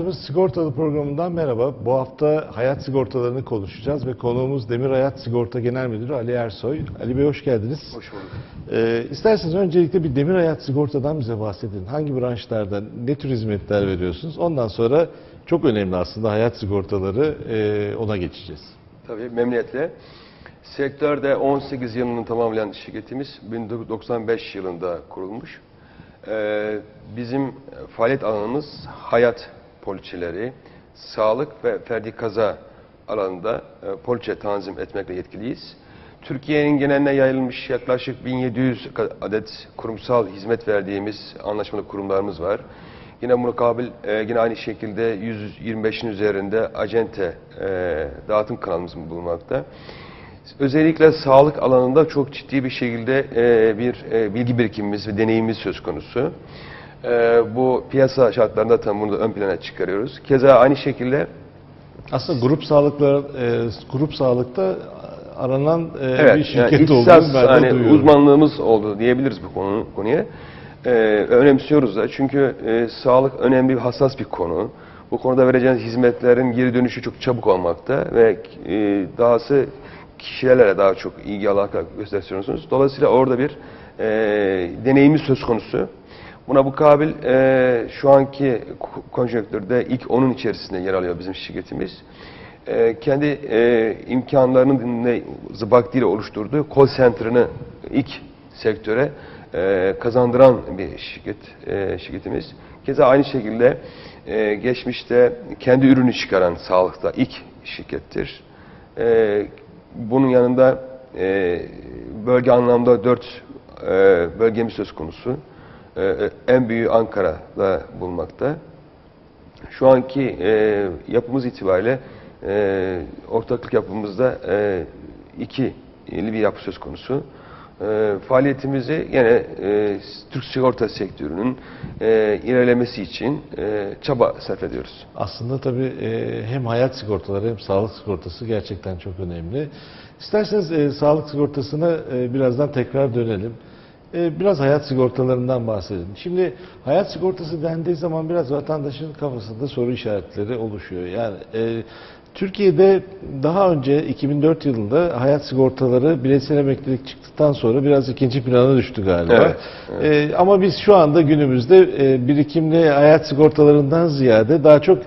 Hayatımız Sigortalı programından merhaba. Bu hafta hayat sigortalarını konuşacağız ve konuğumuz Demir Hayat Sigorta Genel Müdürü Ali Ersoy. Ali Bey hoş geldiniz. Hoş bulduk. Ee, isterseniz öncelikle bir Demir Hayat Sigorta'dan bize bahsedin. Hangi branşlarda ne tür hizmetler veriyorsunuz? Ondan sonra çok önemli aslında hayat sigortaları e, ona geçeceğiz. Tabii memnuniyetle. Sektörde 18 yılını tamamlayan şirketimiz 1995 yılında kurulmuş. Ee, bizim faaliyet alanımız hayat poliçeleri, sağlık ve ferdi kaza alanında e, poliçe tanzim etmekle yetkiliyiz. Türkiye'nin geneline yayılmış yaklaşık 1700 adet kurumsal hizmet verdiğimiz anlaşmalı kurumlarımız var. Yine mukabil e, yine aynı şekilde 125'in üzerinde acente e, dağıtım kanalımız bulunmakta. Özellikle sağlık alanında çok ciddi bir şekilde e, bir e, bilgi birikimimiz ve deneyimimiz söz konusu. E, bu piyasa şartlarında tam bunu da ön plana çıkarıyoruz. Keza aynı şekilde Aslında grup sağlıklar, e, grup sağlıkta aranan e, bir evet, şirket yani olduğunu ben de hani duyuyorum. uzmanlığımız oldu diyebiliriz bu konu, konuya. E, önemsiyoruz da çünkü e, sağlık önemli bir hassas bir konu. Bu konuda vereceğiniz hizmetlerin geri dönüşü çok çabuk olmakta ve e, dahası kişilerle daha çok ilgi alaka gösteriyorsunuz. Dolayısıyla orada bir e, deneyimi söz konusu. Buna mukabil e, şu anki ko- konjonktürde ilk onun içerisinde yer alıyor bizim şirketimiz. E, kendi e, imkanlarının ne- vaktiyle oluşturduğu call center'ını ilk sektöre e, kazandıran bir şirket e, şirketimiz. Keza aynı şekilde e, geçmişte kendi ürünü çıkaran sağlıkta ilk şirkettir. E, bunun yanında e, bölge anlamda dört e, bölgemiz söz konusu. E, e, en büyüğü Ankara'da bulunmakta. Şu anki e, yapımız itibariyle ortaklık yapımızda iki bir yapı söz konusu. Faaliyetimizi yine e, Türk sigorta sektörünün ilerlemesi için çaba sarf ediyoruz. Aslında tabii hem hayat sigortaları hem sağlık sigortası gerçekten çok önemli. İsterseniz e, sağlık sigortasına e, birazdan tekrar dönelim. E, biraz hayat sigortalarından bahsedelim. Şimdi hayat sigortası dendiği zaman biraz vatandaşın kafasında soru işaretleri oluşuyor. Yani e, Türkiye'de daha önce 2004 yılında hayat sigortaları bireysel emeklilik çıktıktan sonra biraz ikinci plana düştü galiba. Evet, E, ama biz şu anda günümüzde e, birikimli hayat sigortalarından ziyade daha çok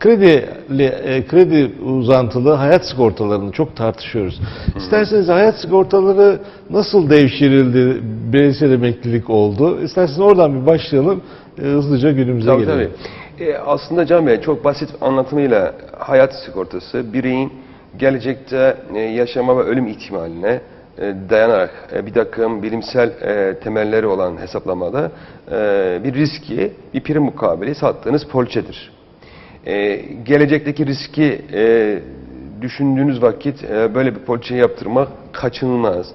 kredi e, kredi uzantılı hayat sigortalarını çok tartışıyoruz. İsterseniz hayat sigortaları nasıl devşirildi, bireysel emeklilik oldu? İsterseniz oradan bir başlayalım, e, hızlıca günümüze Tabii gelelim. tabii. E, aslında Can Bey çok basit anlatımıyla hayat sigortası bireyin gelecekte e, yaşama ve ölüm ihtimaline e, dayanarak e, bir takım bilimsel e, temelleri olan hesaplamada e, bir riski bir prim mukabili sattığınız poliçedir. E, gelecekteki riski e, düşündüğünüz vakit e, böyle bir poliçe yaptırmak kaçınılmaz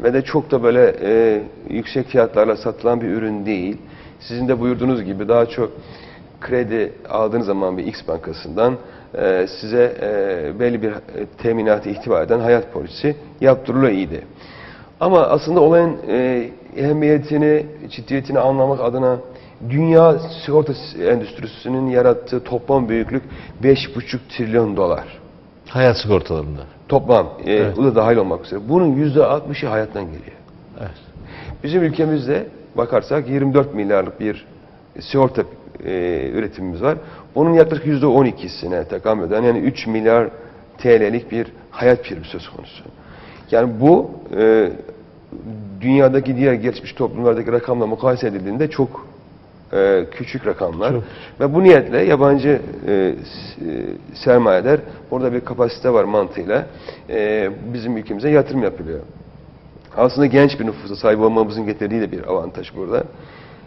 ve de çok da böyle e, yüksek fiyatlarla satılan bir ürün değil. Sizin de buyurduğunuz gibi daha çok kredi aldığınız zaman bir X bankasından e, size e, belli bir e, teminatı ihtiva eden hayat polisi yaptırılıyor iyiydi. Ama aslında olayın e, ehemmiyetini, ciddiyetini anlamak adına dünya sigorta endüstrisinin yarattığı toplam büyüklük 5,5 trilyon dolar. Hayat sigortalarında. Toplam, e, Evet. bu da dahil olmak üzere. Bunun %60'ı hayattan geliyor. Evet. Bizim ülkemizde bakarsak 24 milyarlık bir sigorta e, üretimimiz var. Bunun yaklaşık %12'sine tekamül eden yani 3 milyar TL'lik bir hayat primi söz konusu. Yani bu e, dünyadaki diğer gelişmiş toplumlardaki rakamla mukayese edildiğinde çok e, küçük rakamlar. Çok Ve bu niyetle yabancı e, e, sermayeler burada bir kapasite var mantığıyla e, bizim ülkemize yatırım yapılıyor. Aslında genç bir nüfusa sahip olmamızın getirdiği de bir avantaj burada.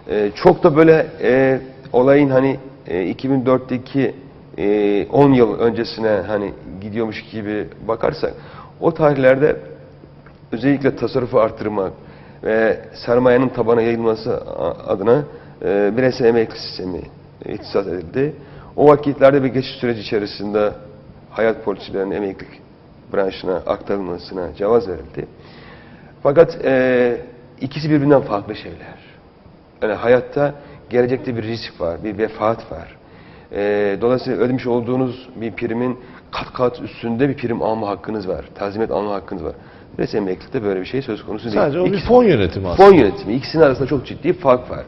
Ee, çok da böyle e, olayın hani e, 2004'teki e, 10 yıl öncesine hani gidiyormuş gibi bakarsak o tarihlerde özellikle tasarrufu arttırmak ve sermayenin tabana yayılması adına e, bireysel emekli sistemi ihtisas edildi. O vakitlerde bir geçiş süreci içerisinde hayat poliçelerinin emeklilik branşına aktarılmasına cevaz verildi. Fakat e, ikisi birbirinden farklı şeyler. Yani hayatta gelecekte bir risk var, bir vefat var. E, dolayısıyla ödemiş olduğunuz bir primin kat kat üstünde bir prim alma hakkınız var. Tazminat alma hakkınız var. Resmi emeklilikte böyle bir şey söz konusu değil. Sadece o bir İkisi- fon yönetimi aslında. Fon yönetimi. İkisinin arasında çok ciddi fark var.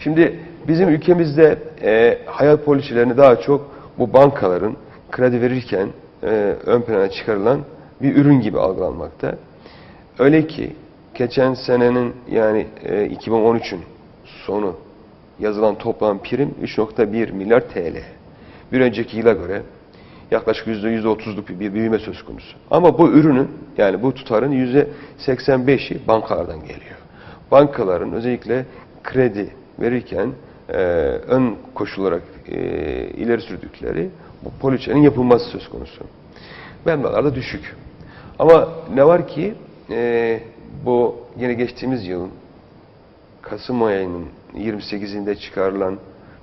Şimdi bizim ülkemizde e, hayat poliçelerini daha çok bu bankaların kredi verirken e, ön plana çıkarılan bir ürün gibi algılanmakta. Öyle ki geçen senenin yani e, 2013'ün sonu yazılan toplam prim 3.1 milyar TL. Bir önceki yıla göre yaklaşık %130'luk bir, bir büyüme söz konusu. Ama bu ürünün yani bu tutarın %85'i bankalardan geliyor. Bankaların özellikle kredi verirken e, ön koşul olarak e, ileri sürdükleri bu poliçenin yapılması söz konusu. Meblalar düşük. Ama ne var ki e, bu yine geçtiğimiz yılın Kasım ayının 28'inde çıkarılan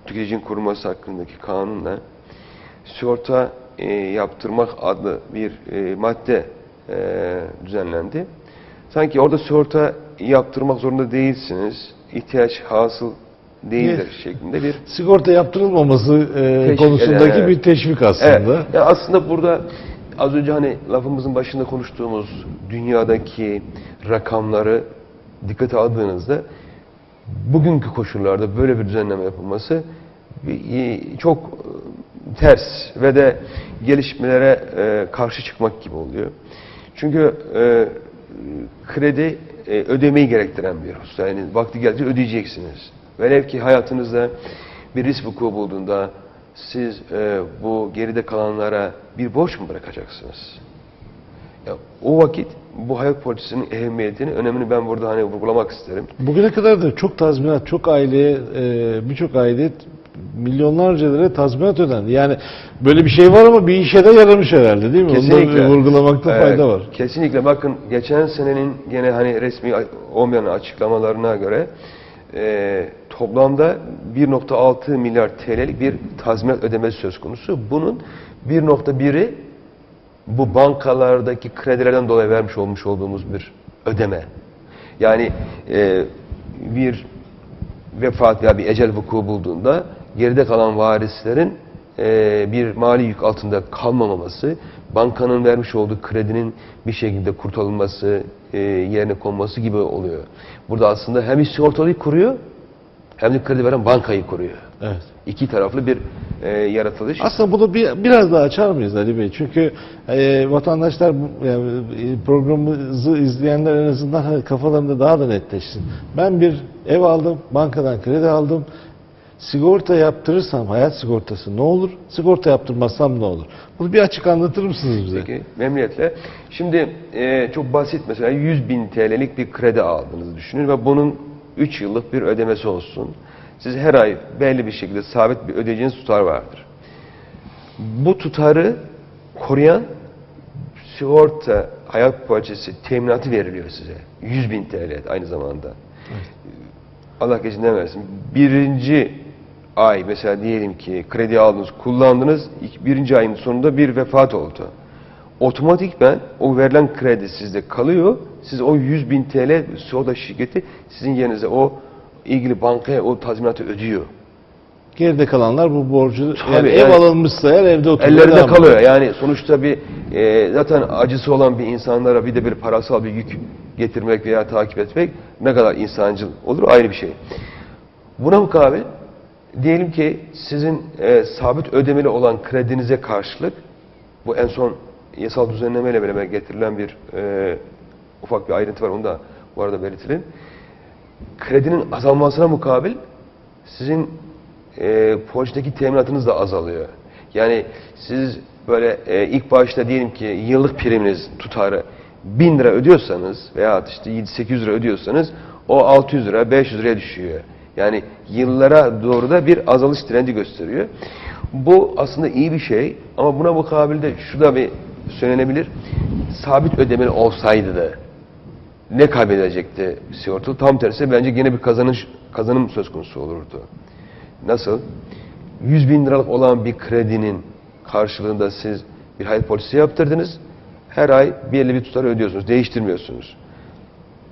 tüketicinin korunması hakkındaki kanunla sigorta e, yaptırmak adlı bir e, madde e, düzenlendi. Sanki orada sigorta yaptırmak zorunda değilsiniz, ihtiyaç hasıl değildir şeklinde bir Sigorta yaptırılmaması e, Teşvik konusundaki evet. bir teşvik Evet. aslında. Ya aslında burada az önce hani lafımızın başında konuştuğumuz dünyadaki rakamları dikkate aldığınızda bugünkü koşullarda böyle bir düzenleme yapılması bir- çok e, ters ve de gelişmelere e, karşı çıkmak gibi oluyor. Çünkü e, kredi ödemeyi gerektiren bir husus. Yani vakti gelince ödeyeceksiniz. Velev ki hayatınızda bir risk vuku bulduğunda siz e, bu geride kalanlara bir borç mu bırakacaksınız? Ya, o vakit bu hayat poliçesinin ehemmiyetini, önemini ben burada hani vurgulamak isterim. Bugüne kadar da çok tazminat, çok aileye, e, birçok aileye milyonlarca lira tazminat ödendi. Yani böyle bir şey var ama bir işe de yaramış herhalde değil mi? Onu da vurgulamakta fayda var. Kesinlikle. Bakın geçen senenin gene hani resmi olmayan açıklamalarına göre e, toplamda 1.6 milyar TL'lik bir tazminat ödemesi söz konusu. Bunun 1.1'i bu bankalardaki kredilerden dolayı vermiş olmuş olduğumuz bir ödeme. Yani e, bir vefat veya bir ecel vuku bulduğunda geride kalan varislerin e, bir mali yük altında kalmamaması, bankanın vermiş olduğu kredinin bir şekilde kurtarılması, e, yerine konması gibi oluyor. Burada aslında hem sigortalıyı kuruyor hem de kredi veren bankayı kuruyor. Evet. İki taraflı bir e, yaratılış. Aslında bunu bir, biraz daha açar mıyız Ali Bey? Çünkü e, vatandaşlar yani, e, programımızı izleyenler en azından hani kafalarında daha da netleşsin. Ben bir ev aldım, bankadan kredi aldım. Sigorta yaptırırsam hayat sigortası ne olur? Sigorta yaptırmazsam ne olur? Bunu bir açık anlatır mısınız bize? Peki, memnuniyetle. Şimdi e, çok basit mesela 100 bin TL'lik bir kredi aldığınızı düşünün ve bunun 3 yıllık bir ödemesi olsun. Siz her ay belli bir şekilde sabit bir ödeyeceğiniz tutar vardır. Bu tutarı koruyan sigorta hayat poliçesi teminatı veriliyor size. 100 bin TL aynı zamanda. Allah gecinden versin. Birinci ay mesela diyelim ki kredi aldınız, kullandınız. Birinci ayın sonunda bir vefat oldu. Otomatikmen o verilen kredi sizde kalıyor. Siz o 100 bin TL sigorta şirketi sizin yerinize o ilgili bankaya o tazminatı ödüyor. Geride kalanlar bu borcu Tabii, yani ev yani- alınmışsa eğer evde oturuyor. Ellerinde kalıyor. Yani sonuçta bir e, zaten acısı olan bir insanlara bir de bir parasal bir yük getirmek veya takip etmek ne kadar insancıl olur ayrı bir şey. Buna mukabil diyelim ki sizin e, sabit ödemeli olan kredinize karşılık bu en son yasal düzenlemeyle beraber getirilen bir e, ufak bir ayrıntı var onu da bu arada belirtelim. Kredinin azalmasına mukabil sizin e, poliçedeki teminatınız da azalıyor. Yani siz böyle e, ilk başta diyelim ki yıllık priminiz tutarı 1000 lira ödüyorsanız veya işte 7-800 lira ödüyorsanız o 600 lira 500 liraya düşüyor. Yani yıllara doğru da bir azalış trendi gösteriyor. Bu aslında iyi bir şey ama buna mukabil de şu da bir söylenebilir. Sabit ödemeli olsaydı da ne kaybedecekti sigortalı? Tam tersi bence gene bir kazanış kazanım söz konusu olurdu. Nasıl? 100 bin liralık olan bir kredinin karşılığında siz bir hayat polisi yaptırdınız. Her ay belli bir tutar ödüyorsunuz, değiştirmiyorsunuz.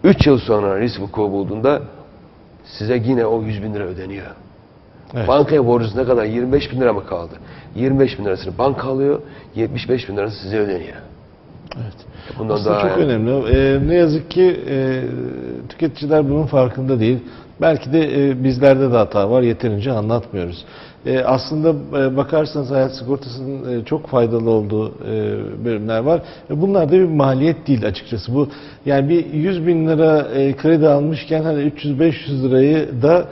3 yıl sonra risk vuku bulduğunda size yine o 100 bin lira ödeniyor. Evet. Bankaya borcunuz ne kadar? 25 bin lira mı kaldı? 25 bin lirasını banka alıyor, 75 bin lirası size ödeniyor. Evet. Bundan Aslında daha çok yani- önemli. Ee, ne yazık ki e, tüketiciler bunun farkında değil. Belki de e, bizlerde de hata var. Yeterince anlatmıyoruz. E, aslında e, bakarsanız hayat sigortasının e, çok faydalı olduğu e, bölümler var. Bunlar da bir maliyet değil açıkçası. Bu yani bir 100 bin lira kredi almışken hani 300-500 lirayı da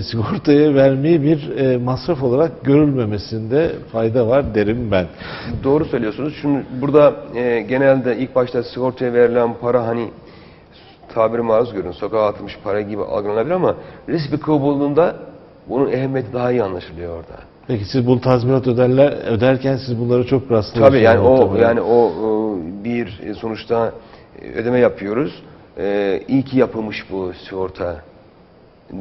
sigortaya vermeyi bir masraf olarak görülmemesinde fayda var derim ben. Doğru söylüyorsunuz. Şimdi burada genelde ilk başta sigortaya verilen para hani tabiri maruz görün, sokağa atılmış para gibi algılanabilir ama risk bir bulunduğunda bunun ehemmiyeti daha iyi anlaşılıyor orada. Peki siz bu tazminat öderler öderken siz bunları çok rastlıyorsunuz. Tabii yani o muhtemelen. yani o e, bir e, sonuçta e, ödeme yapıyoruz. E, iyi ki yapılmış bu sigorta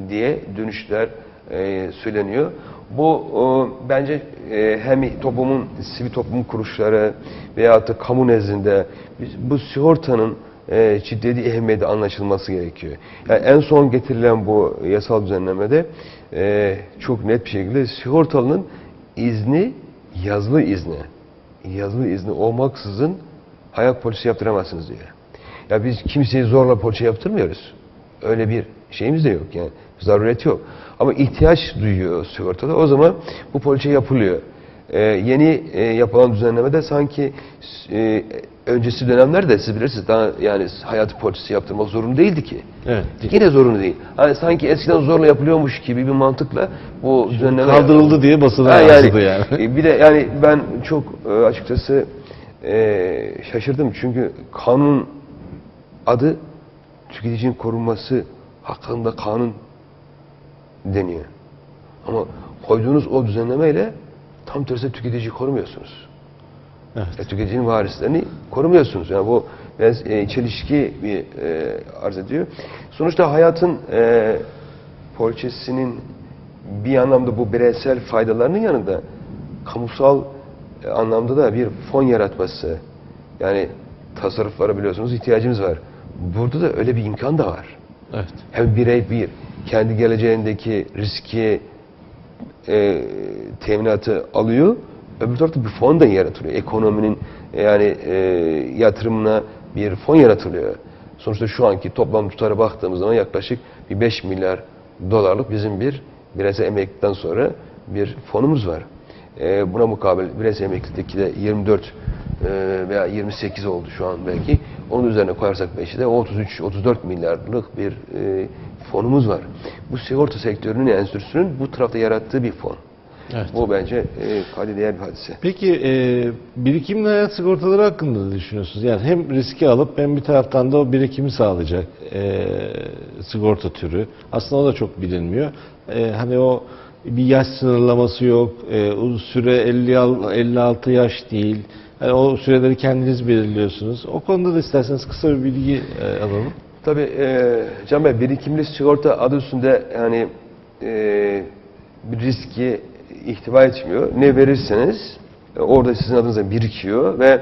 diye dönüşler e, söyleniyor. Bu e, bence e, hem toplumun sivil toplum kuruluşları veya da kamu nezdinde biz, bu sigortanın e, ciddi ehemmiyeti anlaşılması gerekiyor. Yani en son getirilen bu yasal düzenlemede e, çok net bir şekilde sigortalının izni yazılı izni yazılı izni olmaksızın hayat polisi yaptıramazsınız diyor. Ya biz kimseyi zorla poliçe yaptırmıyoruz. Öyle bir şeyimiz de yok yani. Zaruret yok. Ama ihtiyaç duyuyor sigortada. O zaman bu poliçe yapılıyor. Ee, yeni e, yapılan düzenlemede sanki e, öncesi dönemlerde siz bilirsiniz daha yani hayat poliçesi yaptırmak zorunlu değildi ki. Evet. Yine zorunlu değil. Hani sanki eskiden zorla yapılıyormuş gibi bir mantıkla bu düzenleme kaldırıldı diye basına Ha, yansıdı yani. e, Bir de yani ben çok e, açıkçası e, şaşırdım çünkü kanun adı tüketicinin korunması hakkında kanun deniyor. Ama koyduğunuz o düzenlemeyle tam tersi tüketiciyi korumuyorsunuz. Evet. Ya, tüketicinin varislerini korumuyorsunuz. Yani bu e, çelişki bir e, arz ediyor. Sonuçta hayatın e, poliçesinin bir anlamda bu bireysel faydalarının yanında kamusal e, anlamda da bir fon yaratması. Yani tasarruflara biliyorsunuz ihtiyacımız var. Burada da öyle bir imkan da var. Evet. Hem birey bir kendi geleceğindeki riski e, teminatı alıyor. Öbür tarafta bir fon da yaratılıyor. Ekonominin e, yani e, yatırımına bir fon yaratılıyor. Sonuçta şu anki toplam tutara baktığımız zaman yaklaşık bir 5 milyar dolarlık bizim bir bireysel emeklilikten sonra bir fonumuz var. E, buna mukabil bireysel emeklilikteki de 24 e, veya 28 oldu şu an belki. Onun üzerine koyarsak 5'i de 33-34 milyarlık bir e, fonumuz var. Bu sigorta sektörünün enstitüsünün bu tarafta yarattığı bir fon. Evet. Bu bence e, kayda değer bir hadise. Peki e, birikimli hayat sigortaları hakkında ne düşünüyorsunuz? Yani hem riski alıp hem bir taraftan da o birikimi sağlayacak e, sigorta türü. Aslında o da çok bilinmiyor. E, hani o bir yaş sınırlaması yok. E, süre 50 al- 56 yaş değil. Yani o süreleri kendiniz belirliyorsunuz. O konuda da isterseniz kısa bir bilgi e, alalım. Tabii e, Can Bey birikimli sigorta adı üstünde yani e, bir riski ihtiva etmiyor. Ne verirseniz e, orada sizin adınıza birikiyor ve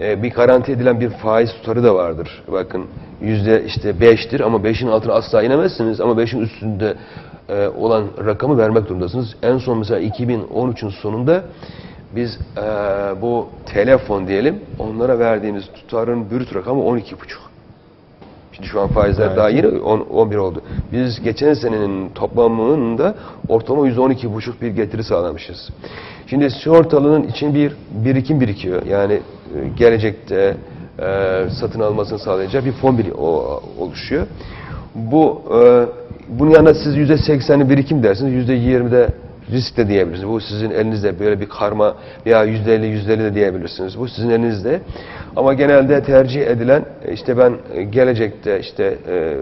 e, bir garanti edilen bir faiz tutarı da vardır. Bakın yüzde işte beştir ama beşin altına asla inemezsiniz ama beşin üstünde e, olan rakamı vermek durumundasınız. En son mesela 2013'ün sonunda biz e, bu telefon diyelim onlara verdiğimiz tutarın brüt rakamı 12,5. Şimdi şu an faizler Evet. daha yeni 10, 11 oldu. Biz geçen senenin toplamında ortalama %12,5 bir getiri sağlamışız. Şimdi sigortalının için bir birikim birikiyor. Yani gelecekte e, satın almasını sağlayacak bir fon biri, o, oluşuyor. Bu e, bunun yanında siz %80'i birikim dersiniz, %20'de risk de diyebilirsiniz. Bu sizin elinizde böyle bir karma veya yüzde elli yüzde elli de diyebilirsiniz. Bu sizin elinizde. Ama genelde tercih edilen e, işte ben e, gelecekte işte e,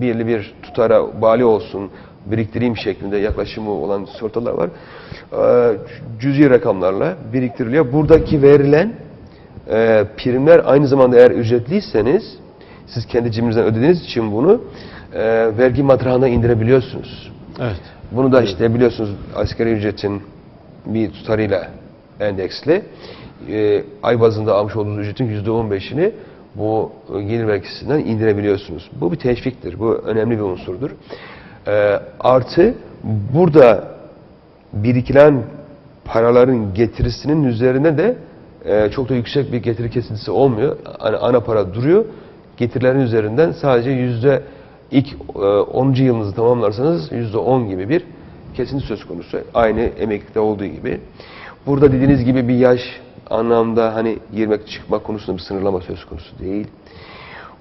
birli bir tutara bali olsun biriktireyim şeklinde yaklaşımı olan sigortalar var. Cüzi rakamlarla biriktiriliyor. Buradaki verilen primler aynı zamanda eğer ücretliyseniz siz kendi cebinizden ödediğiniz için bunu vergi matrağına indirebiliyorsunuz. Evet. Bunu da işte biliyorsunuz asgari ücretin bir tutarıyla endeksli. Ee, ay bazında almış olduğunuz ücretin %15'ini bu e, gelir vergisinden indirebiliyorsunuz. Bu bir teşviktir. Bu önemli bir unsurdur. Ee, artı burada birikilen paraların getirisinin üzerine de e, çok da yüksek bir getiri kesintisi olmuyor. Hani ana para duruyor. Getirilerin üzerinden sadece yüzde ilk e, 10. yılınızı tamamlarsanız yüzde 10 gibi bir kesinti söz konusu. Aynı emeklilikte olduğu gibi. Burada dediğiniz gibi bir yaş anlamda hani girmek çıkmak konusunda bir sınırlama söz konusu değil.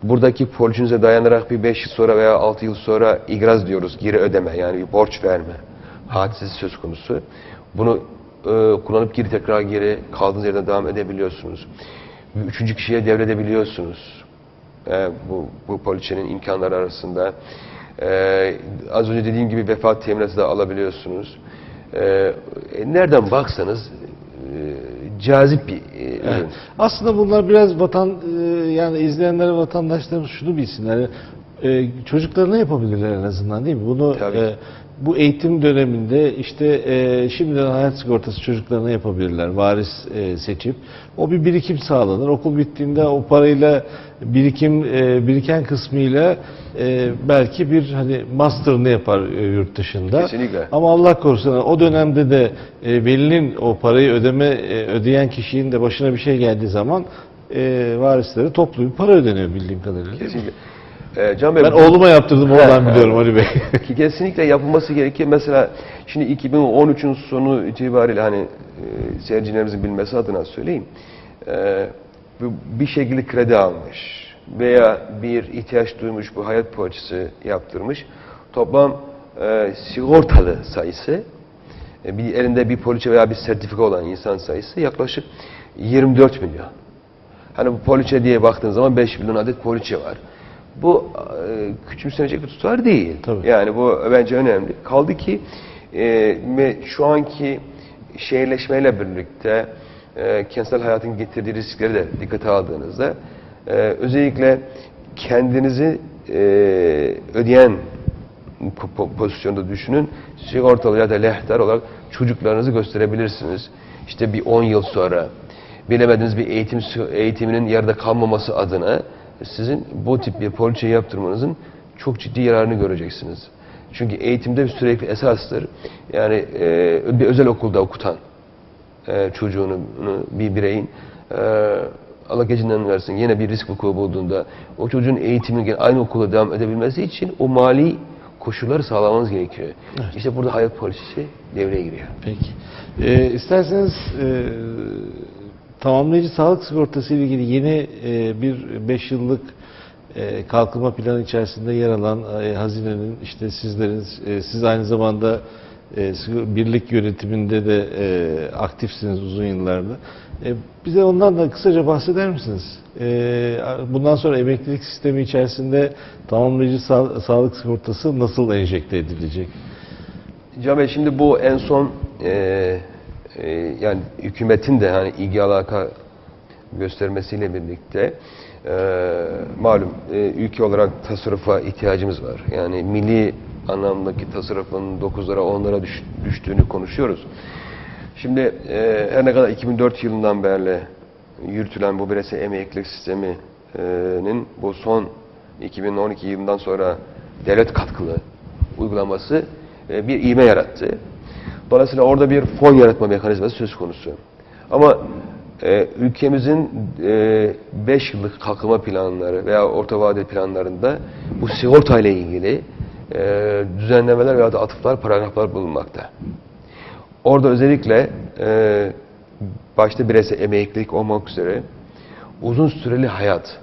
Buradaki poliçinize dayanarak bir 5 yıl sonra veya 6 yıl sonra igraz diyoruz, geri ödeme yani bir borç verme hadisesi söz konusu. Bunu e, kullanıp geri tekrar geri kaldığınız yerden devam edebiliyorsunuz. Üçüncü kişiye devredebiliyorsunuz. E, bu, bu poliçenin imkanları arasında. E, az önce dediğim gibi vefat teminatı da alabiliyorsunuz. E, e, nereden baksanız e, cazip bir e, ürün. Evet. Aslında bunlar biraz vatan e, yani izleyenler ve vatandaşlarımız şunu bilsinler. E, çocuklarına yapabilirler en azından değil mi? Bunu Tabii. e, bu eğitim döneminde işte e, şimdiden hayat sigortası çocuklarına yapabilirler. Varis e, seçip o bir birikim sağlanır. Okul bittiğinde o parayla birikim e, biriken kısmıyla e, belki bir hani master'ını yapar e, yurt dışında. Kesinlikle. Ama Allah korusun o dönemde de e, velinin o parayı ödeme e, ödeyen kişinin de başına bir şey geldiği zaman e, varislere toplu bir para ödeniyor bildiğim kadarıyla. Kesinlikle. E, Can Bey, Ben oğluma yaptırdım oradan biliyorum Ali Bey. Ki kesinlikle yapılması gerekir. Mesela şimdi 2013'ün sonu itibariyle hani e, seyircilerimizin bilmesi adına söyleyeyim. E, bu bir şekilde kredi almış veya bir ihtiyaç duymuş bu hayat poliçesi yaptırmış. Toplam e, sigortalı sayısı e, bir elinde bir poliçe veya bir sertifika olan insan sayısı yaklaşık 24 milyon. Hani bu poliçe diye baktığın zaman 5 milyon adet poliçe var. Bu e, küçümsenecek bir tutar değil. Tabii. Yani bu bence önemli. Kaldı ki e, şu anki şehirleşmeyle birlikte e, kentsel hayatın getirdiği riskleri de dikkate aldığınızda e, özellikle kendinizi e, ödeyen po- po- pozisyonda düşünün. Sigortalı ya da lehter olarak çocuklarınızı gösterebilirsiniz. İşte bir 10 yıl sonra bilemediğiniz bir eğitim eğitiminin yarıda kalmaması adına sizin bu tip bir poliçe yaptırmanızın çok ciddi yararını göreceksiniz. Çünkü eğitimde bir sürekli esastır. Yani e, bir özel okulda okutan e, çocuğunu bir bireyin e, Allah gecinden versin yine bir risk vuku bulduğunda o çocuğun eğitiminin gene aynı okulda devam edebilmesi için o mali koşulları sağlamanız gerekiyor. İşte burada hayat polisi devreye giriyor. Peki. E, isterseniz e, tamamlayıcı sağlık sigortası ile ilgili yeni e, bir 5 yıllık e, kalkınma planı içerisinde yer alan e, hazinenin işte sizlerin e, siz aynı zamanda e, birlik yönetiminde de e, aktifsiniz uzun yıllardır. E, bize ondan da kısaca bahseder misiniz? E, bundan sonra emeklilik sistemi içerisinde tamamlayıcı sağ- sağlık sigortası nasıl enjekte edilecek? Can şimdi bu en son e, e, yani hükümetin de hani ilgi alaka göstermesiyle birlikte e, malum e, ülke olarak tasarrufa ihtiyacımız var. Yani milli anlamdaki tasarrufun 9'lara 10'lara düş, düştüğünü konuşuyoruz. Şimdi e, her ne kadar 2004 yılından beri yürütülen bu birese emeklilik sisteminin bu son 2012 yılından sonra devlet katkılı uygulaması e, bir ivme yarattı. Dolayısıyla orada bir fon yaratma mekanizması söz konusu. Ama e, ülkemizin 5 yıllık kalkınma planları veya orta vadeli planlarında bu sigorta ile ilgili e, düzenlemeler veya da atıflar, paragraflar bulunmakta. Orada özellikle e, başta bireysel emeklilik olmak üzere uzun süreli hayat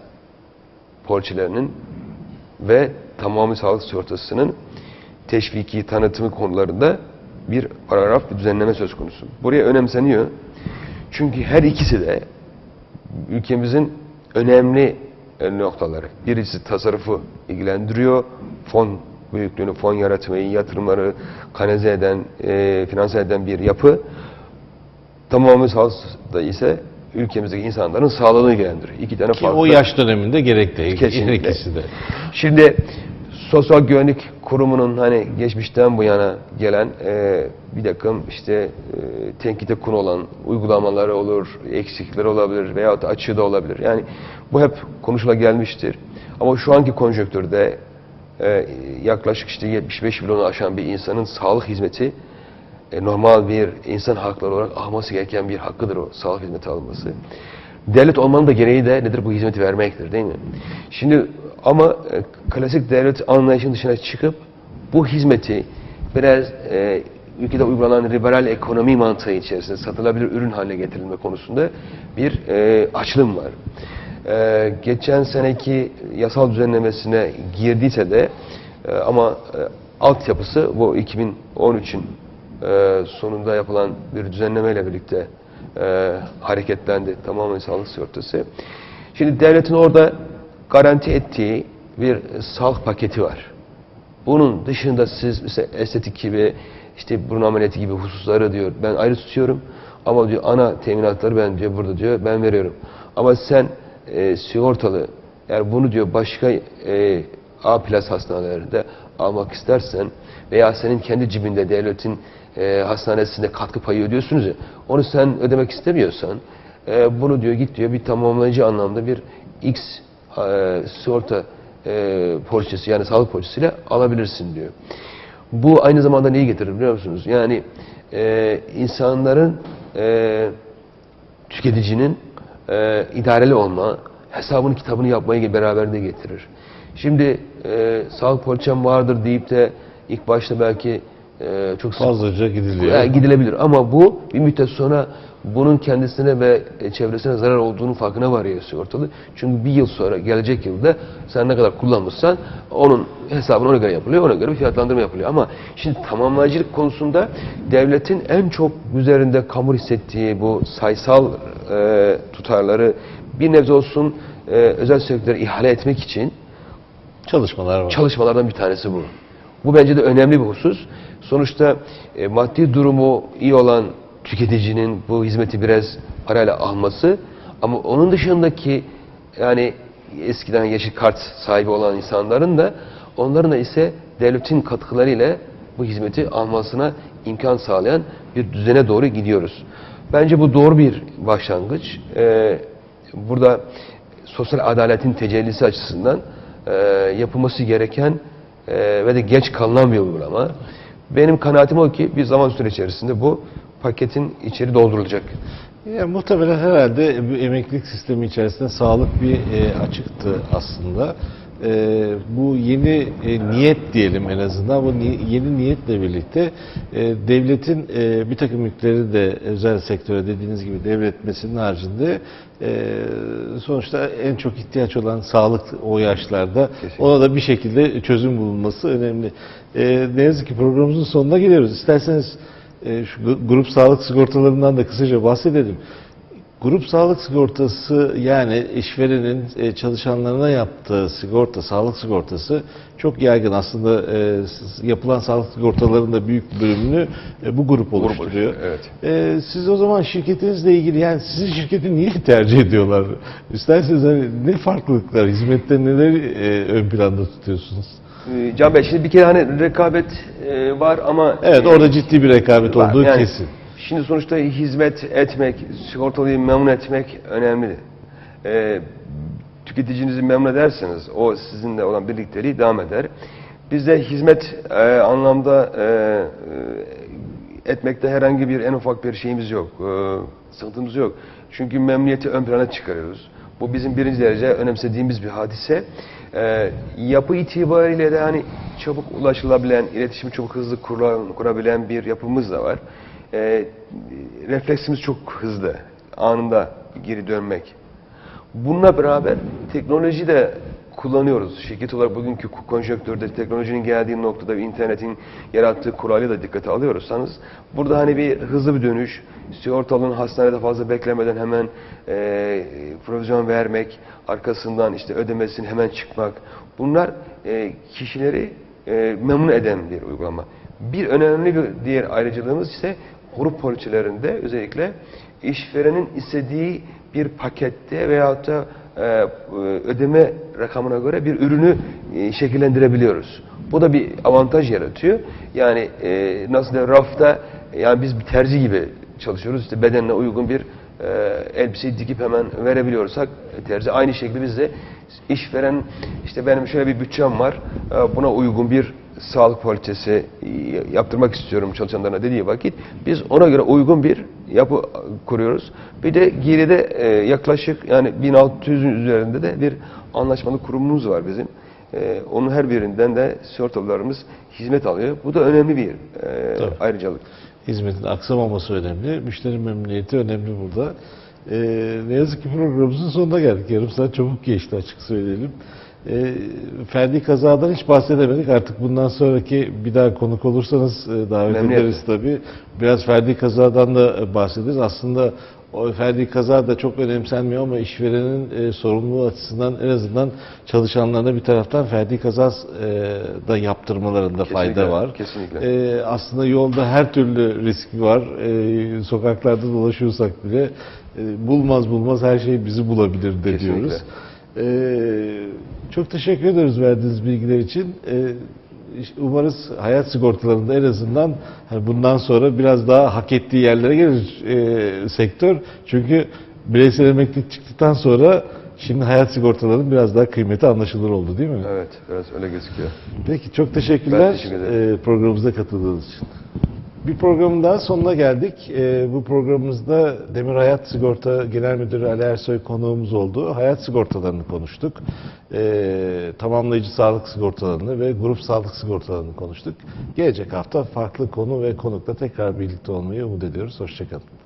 poliçelerinin ve tamamı sağlık sigortasının teşviki, tanıtımı konularında bir paragraf, bir düzenleme söz konusu. Buraya önemseniyor. Çünkü her ikisi de ülkemizin önemli noktaları. Birisi tasarrufu ilgilendiriyor, fon büyüklüğünü, fon yaratmayı, yatırımları kanalize eden, e, finanse eden bir yapı. Tamamı sağlıkta ise ülkemizdeki insanların sağlığını ilgilendiriyor. İki tane Ki farklı. o yaş döneminde gerekli. Kesinlikle. ikisi de. Şimdi Sosyal Güvenlik Kurumu'nun hani geçmişten bu yana gelen e, bir takım işte e, tenkite konu olan uygulamaları olur, eksikleri olabilir veyahut da açığı da olabilir. Yani bu hep konuşula gelmiştir. Ama şu anki konjonktürde e, yaklaşık işte 75 milyonu aşan bir insanın sağlık hizmeti e, normal bir insan hakları olarak alması gereken bir hakkıdır o sağlık hizmeti alınması. Devlet olmanın da gereği de nedir? Bu hizmeti vermektir değil mi? Şimdi ama e, klasik devlet anlayışının dışına çıkıp bu hizmeti biraz e, ülkede uygulanan liberal ekonomi mantığı içerisinde satılabilir ürün haline getirilme konusunda bir e, açılım var. E, geçen seneki yasal düzenlemesine girdiyse de e, ama e, altyapısı bu 2013'ün e, sonunda yapılan bir düzenlemeyle birlikte e, hareketlendi tamamen sağlık sigortası. Şimdi devletin orada garanti ettiği bir sağlık paketi var. Bunun dışında siz mesela estetik gibi işte burun ameliyatı gibi hususları diyor ben ayrı tutuyorum ama diyor ana teminatları ben diyor burada diyor ben veriyorum. Ama sen e, sigortalı eğer bunu diyor başka e, A plus hastanelerinde almak istersen veya senin kendi cebinde devletin e, hastanesinde katkı payı ödüyorsunuz ya onu sen ödemek istemiyorsan e, bunu diyor git diyor bir tamamlayıcı anlamda bir X e, sigorta e, poliçesi yani sağlık poliçesiyle alabilirsin diyor. Bu aynı zamanda neyi getirir biliyor musunuz? Yani e, insanların e, tüketicinin e, idareli olma, hesabını kitabını yapmayı beraberinde getirir. Şimdi e, sağlık poliçem vardır deyip de ilk başta belki e, çok Fazlaca gidiliyor. e, gidilebilir ama bu bir müddet sonra bunun kendisine ve çevresine zarar olduğunun farkına varıyor sigortalı. Çünkü bir yıl sonra gelecek yılda sen ne kadar kullanmışsan onun hesabını ona göre yapılıyor. Ona göre bir fiyatlandırma yapılıyor. Ama şimdi tamamlayıcılık konusunda devletin en çok üzerinde kamu hissettiği bu sayısal e, tutarları bir nebze olsun e, özel sektöre ihale etmek için Çalışmalar var. çalışmalardan bir tanesi bu. Bu bence de önemli bir husus. Sonuçta e, maddi durumu iyi olan tüketicinin bu hizmeti biraz parayla alması ama onun dışındaki yani eskiden yeşil kart sahibi olan insanların da onların da ise devletin katkılarıyla bu hizmeti almasına imkan sağlayan bir düzene doğru gidiyoruz. Bence bu doğru bir başlangıç. Ee, burada sosyal adaletin tecellisi açısından e, yapılması gereken e, ve de geç kalınan bir uygulama. Benim kanaatim o ki bir zaman süre içerisinde bu paketin içeri doldurulacak. Ya, muhtemelen herhalde bu emeklilik sistemi içerisinde sağlık bir e, açıktı aslında. E, bu yeni e, niyet diyelim en azından bu ni- yeni niyetle birlikte e, devletin e, bir takım yükleri de özel sektöre dediğiniz gibi devretmesinin haricinde e, sonuçta en çok ihtiyaç olan sağlık o yaşlarda Kesinlikle. ona da bir şekilde çözüm bulunması önemli. E, ne yazık ki programımızın sonuna geliyoruz. İsterseniz e, şu grup sağlık sigortalarından da kısaca bahsedelim. Grup sağlık sigortası yani işverenin e, çalışanlarına yaptığı sigorta, sağlık sigortası çok yaygın. Aslında e, yapılan sağlık sigortalarının da büyük bölümünü e, bu grup oluşturuyor. evet. Siz o zaman şirketinizle ilgili yani sizin şirketi niye tercih ediyorlar? İsterseniz hani ne farklılıklar, hizmette neler e, ön planda tutuyorsunuz? Can Bey şimdi bir kere hani rekabet var ama Evet orada ciddi bir rekabet Var. olduğu Yani kesin. Şimdi sonuçta hizmet etmek, sigortalıyı memnun etmek önemli. Ee, tüketicinizi memnun ederseniz o sizinle olan birlikteliği devam eder. Bizde hizmet e, anlamda e, e, etmekte herhangi bir en ufak bir şeyimiz yok. E, sıkıntımız yok. Çünkü memnuniyeti ön plana çıkarıyoruz. Bu bizim birinci derece önemsediğimiz bir hadise. E, yapı itibariyle de hani çabuk ulaşılabilen, iletişimi çok hızlı kura- kurabilen bir yapımız da var. E, refleksimiz çok hızlı. Anında geri dönmek. Bununla beraber teknoloji de kullanıyoruz. Şirket olarak bugünkü konjonktürde teknolojinin geldiği noktada internetin yarattığı kuralı da dikkate alıyorsanız burada hani bir hızlı bir dönüş, sigortalının hastanede fazla beklemeden hemen e, provizyon vermek, arkasından işte ödemesini hemen çıkmak. Bunlar e, kişileri e, memnun eden bir uygulama. Bir önemli bir diğer ayrıcalığımız ise grup poliçelerinde özellikle işverenin istediği bir pakette veyahut da e, ödeme rakamına göre bir ürünü e, şekillendirebiliyoruz. Bu da bir avantaj yaratıyor. Yani e, nasıl da rafta yani biz bir terzi gibi çalışıyoruz. İşte bedenine uygun bir e, elbiseyi dikip hemen verebiliyorsak e, terzi aynı şekilde biz de işveren işte benim şöyle bir bütçem var. e, buna uygun bir sağlık poliçesi e, yaptırmak istiyorum çalışanlarına dediği vakit biz ona göre uygun bir yapı kuruyoruz. Bir de geride e, yaklaşık yani 1600'ün üzerinde de bir anlaşmalı kurumumuz var bizim. E, onun her birinden de sigortalılarımız hizmet alıyor. Bu da önemli bir e, Tabii. ayrıcalık. Hizmetin aksamaması önemli. Müşteri memnuniyeti önemli burada. Ee, ne yazık ki programımızın sonuna geldik. Yarım saat çabuk geçti açık söyleyelim. Ee, ferdi kazadan hiç bahsedemedik. Artık bundan sonraki bir daha konuk olursanız e, davet Memnuniyetle. ederiz tabii. Biraz ferdi kazadan da e, bahsederiz. Aslında o ferdi kaza da çok önemsenmiyor ama işverenin e, sorumluluğu açısından en azından çalışanlarına bir taraftan ferdi kaza e, da yaptırmalarında fayda Kesinlikle, var. kesinlikle. E, aslında yolda her türlü risk var. E, sokaklarda dolaşıyorsak bile e, bulmaz bulmaz her şey bizi bulabilir de Kesinlikle. diyoruz. E, çok teşekkür ederiz verdiğiniz bilgiler için. E, umarız hayat sigortalarında en azından hani bundan sonra biraz daha hak ettiği yerlere gelir e, sektör. Çünkü bireysel emeklilik çıktıktan sonra şimdi hayat sigortalarının biraz daha kıymeti anlaşılır oldu değil mi? Evet, biraz öyle gözüküyor. Peki çok teşekkürler Ben teşekkür ederim. e, programımıza katıldığınız için. Bir programın daha sonuna geldik. E, bu programımızda Demir Hayat Sigorta Genel Müdürü Ali Ersoy konuğumuz oldu. Hayat sigortalarını konuştuk. E, tamamlayıcı sağlık sigortalarını ve grup sağlık sigortalarını konuştuk. Gelecek hafta farklı konu ve konukla tekrar birlikte olmayı umut ediyoruz. Hoşçakalın.